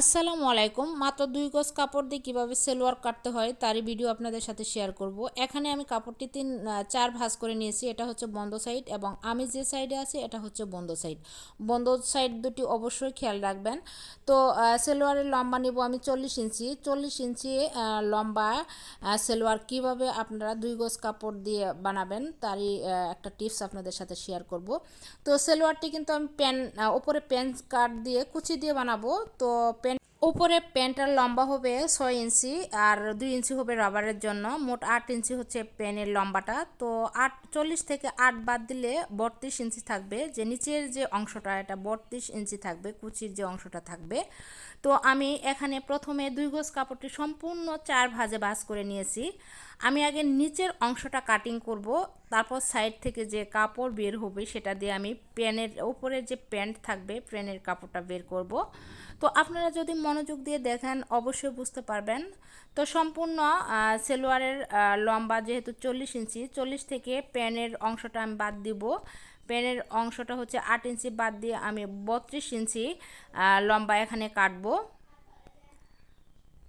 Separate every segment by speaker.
Speaker 1: আসসালামু আলাইকুম। মাত্র দুই গজ কাপড় দিয়ে কীভাবে সেলোয়ার কাটতে হয় তারই ভিডিও আপনাদের সাথে শেয়ার করব। এখানে আমি কাপড়টি তিন চার ভাঁজ করে নিয়েছি। এটা হচ্ছে বন্ধ সাইড এবং আমি যে সাইডে আছি, এটা হচ্ছে বন্ধ সাইড বন্ধ সাইড দুটি অবশ্যই খেয়াল রাখবেন। তো সেলোয়ারের লম্বা নিব আমি চল্লিশ ইঞ্চি। চল্লিশ ইঞ্চি লম্বা সেলোয়ার কীভাবে আপনারা দুই গজ কাপড় দিয়ে বানাবেন তারই একটা টিপস আপনাদের সাথে শেয়ার করব। তো, সেলোয়ারটি কিন্তু আমি প্যান ওপরে প্যান কাট দিয়ে কুচি দিয়ে বানাবো। তো উপরে প্যান্টটার লম্বা হবে ছয় ইঞ্চি আর দুই ইঞ্চি হবে রাবারের জন্য। মোট আট ইঞ্চি হচ্ছে প্যানের লম্বাটা। তো আট, চল্লিশ থেকে আট বাদ দিলে বত্রিশ ইঞ্চি থাকবে। যে নিচের যে অংশটা, এটা বত্রিশ ইঞ্চি থাকবে, কুচির যে অংশটা থাকবে। তো আমি এখানে প্রথমে দুই গোজ কাপড়টি সম্পূর্ণ চার ভাজে বাস করে নিয়েছি। আমি আগে নিচের অংশটা কাটিং করব, তারপর সাইড থেকে যে কাপড় বের হবে সেটা দিয়ে আমি প্যানের ওপরে যে প্যান্ট থাকবে, প্যানের কাপড়টা বের করব। তো আপনারা যদি মনোযোগ দিয়ে দেখেন, অবশ্যই বুঝতে পারবেন। তো সম্পূর্ণ সেলোয়ারের লম্বা যেহেতু চল্লিশ ইঞ্চি, চল্লিশ থেকে প্যানের অংশটা আমি বাদ দিব। প্যানের অংশটা হচ্ছে আট ইঞ্চি বাদ দিয়ে আমি বত্রিশ ইঞ্চি লম্বা এখানে কাটবো।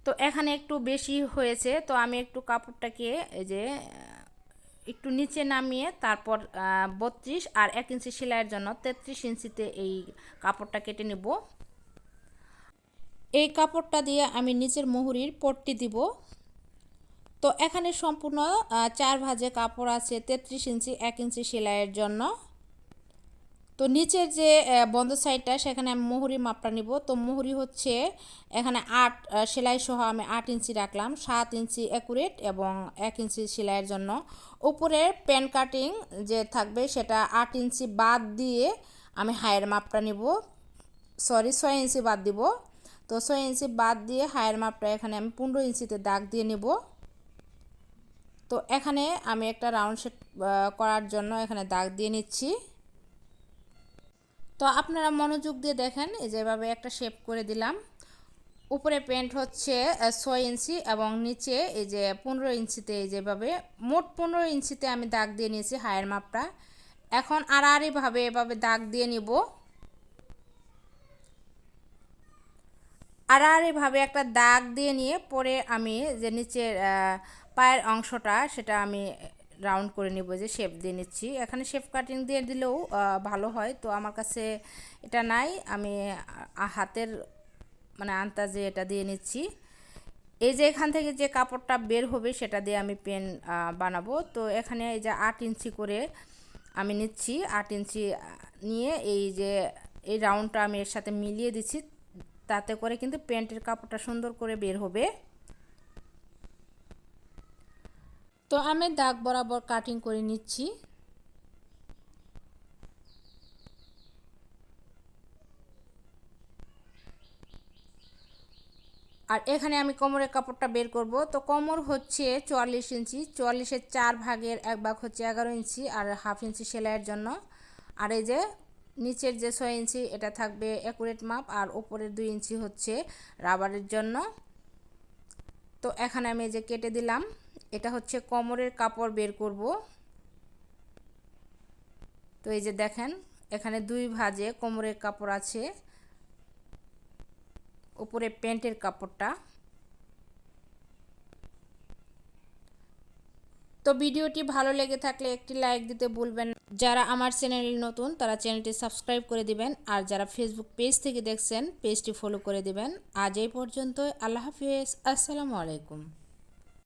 Speaker 1: তো এখানে একটু বেশি হয়েছে, তো আমি একটু কাপড়টাকে এই যে একটু নিচে নামিয়ে তারপর বত্রিশ আর এক ইঞ্চি সেলাইয়ের জন্য তেত্রিশ ইঞ্চিতে এই কাপড়টা কেটে নেব। এই কাপড়টা দিয়ে আমি নিচের মুহুরির পট্টি দিব। তো এখানে সম্পূর্ণ চার ভাজে কাপড় আছে তেত্রিশ ইঞ্চি এক ইঞ্চি সেলাইয়ের জন্য। তো নিচের যে বন্ধ সাইডটা সেখানে আমি মুহুরি মাপটা নিব। তো মুহুরি হচ্ছে, এখানে আট সেলাই সহ আমি আট ইঞ্চি রাখলাম। সাত ইঞ্চি অ্যাকুরেট এবং এক ইঞ্চি সেলাইয়ের জন্য। উপরের প্যান কাটিং যে থাকবে, সেটা আট ইঞ্চি বাদ দিয়ে আমি হায়ের মাপটা নিব। সরি, ছয় ইঞ্চি বাদ দিব। তো ছয় ইঞ্চি বাদ দিয়ে হায়ের মাপটা এখানে আমি পনেরো ইঞ্চিতে দাগ দিয়ে নিব। তো এখানে আমি একটা রাউন্ড শেপ করার জন্য এখানে দাগ দিয়ে নিচ্ছি। তো আপনারা মনোযোগ দিয়ে দেখেন, এই যেভাবে একটা শেপ করে দিলাম। উপরে প্যান্ট হচ্ছে ছয় ইঞ্চি এবং নিচে এই যে পনেরো ইঞ্চিতে এই যেভাবে মোট পনেরো ইঞ্চিতে আমি দাগ দিয়ে নিয়েছি হায়ের মাপটা। এখন আড়াআড়িভাবে এভাবে দাগ দিয়ে নিব। আড়াআড়িভাবে একটা দাগ দিয়ে নিয়ে পরে আমি যে নিচের পায়ের অংশটা, সেটা আমি রাউন্ড করে নিব যে শেপ দিয়ে নিচ্ছি। এখানে শেপ কাটিং দিয়ে দিলেও ভালো হয়। তো আমার কাছে এটা নাই। আমি হাতের মানে আন্তাজে এটা দিয়ে নিচ্ছি। এই যে এখান থেকে যে কাপড়টা বের হবে, সেটা দিয়ে আমি পেন বানাবো। তো এখানে এই যে আট ইঞ্চি করে আমি নিচ্ছি। আট ইঞ্চি নিয়ে এই যে, এই রাউন্ডটা আমি এর সাথে মিলিয়ে দিচ্ছি। তাতে করে কিন্তু প্যান্টের কাপড়টা সুন্দর করে বের হবে। তো আমি দাগ বরাবর কাটিং করে নিচ্ছি। আর এখানে আমি কোমরের কাপড়টা বের করব। তো কোমর হচ্ছে চুয়াল্লিশ ইঞ্চি। চুয়াল্লিশের চার ভাগের এক ভাগ হচ্ছে এগারো ইঞ্চি আর হাফ ইঞ্চি সেলাইয়ের জন্য। আর এই যে নিচের যে ছয় ইঞ্চি, এটা থাকবে অ্যাকুরেট মাপ আর ওপরের দুই ইঞ্চি হচ্ছে রাবারের জন্য। তো এখানে আমি এই যে কেটে দিলাম। এটা হচ্ছে কোমরের কাপড় বের করব। তো এই যে দেখেন, এখানে দুই ভাজে কোমরের কাপড় আছে, উপরে প্যান্টের কাপড়টা। তো ভিডিওটি ভালো লেগে থাকলে একটি লাইক দিতে ভুলবেন যারা আমার চ্যানেল নতুন, তারা চ্যানেলটি সাবস্ক্রাইব করে দিবেন, আর যারা ফেসবুক পেজ থেকে দেখছেন পেজটি ফলো করে দিবেন। আজ এই পর্যন্ত আল্লাহ হাফিজ, আসসালামু আলাইকুম।